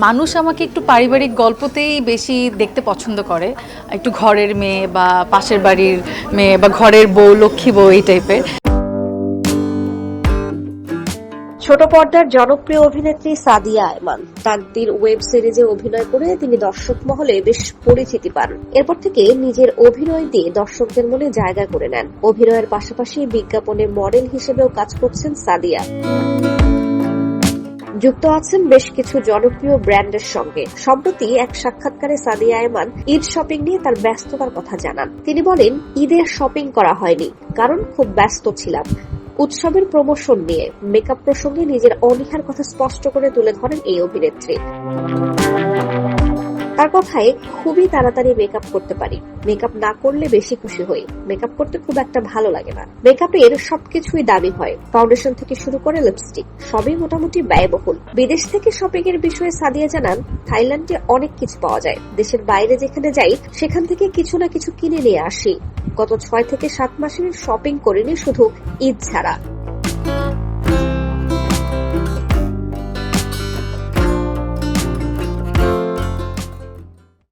মানুষ আমাকে একটু পারিবারিক গল্পতেই বেশি দেখতে পছন্দ করে। একটু ঘরের মেয়ে বা পাশের বাড়ির মেয়ে বা ঘরের বউ, লক্ষ্মী বউ এই টাইপের ছোট পর্দার জনপ্রিয় অভিনেত্রী সাদিয়া আয়মান তাকদির ওয়েব সিরিজে অভিনয় করে তিনি দর্শক মহলে বেশ পরিচিতি পান। এরপর থেকে নিজের অভিনয় দিয়ে দর্শকদের মনে জায়গা করে নেন। অভিনয়ের পাশাপাশি বিজ্ঞাপনে মডেল হিসেবেও কাজ করছেন সাদিয়া। যুক্ত আছেন বেশ কিছু জনপ্রিয় ব্র্যান্ডের সঙ্গে। সম্প্রতি এক সাক্ষাৎকারে সাদিয়া এমান ঈদ শপিং নিয়ে তার ব্যস্ততার কথা জানান। তিনি বলেন ঈদের শপিং করা হয়নি, কারণ খুব ব্যস্ত ছিলাম। উৎসবের প্রমোশন নিয়ে, মেকআপ প্রসঙ্গে নিজের অনীহার কথা স্পষ্ট করে তুলে ধরেন এই অভিনেত্রী। তার কথায় খুবই তাড়াতাড়ি মেকআপ করতে পারি। মেকআপ না করলে বেশি খুশি হই। মেকআপ করতে খুব একটা ভালো লাগে না। মেকআপের সবকিছুই দামি হয়। ফাউন্ডেশন থেকে শুরু করে লিপস্টিক সবই মোটামুটি ব্যয়বহুল। বিদেশ থেকে শপিং এর বিষয়ে সাদিয়া জানান, থাইল্যান্ডে অনেক কিছু পাওয়া যায়। দেশের বাইরে যেখানে যাই, সেখান থেকে কিছু না কিছু কিনে নিয়ে আসি। গত ছয় থেকে সাত মাসের শপিং করিনি, শুধু ঈদ ছাড়া।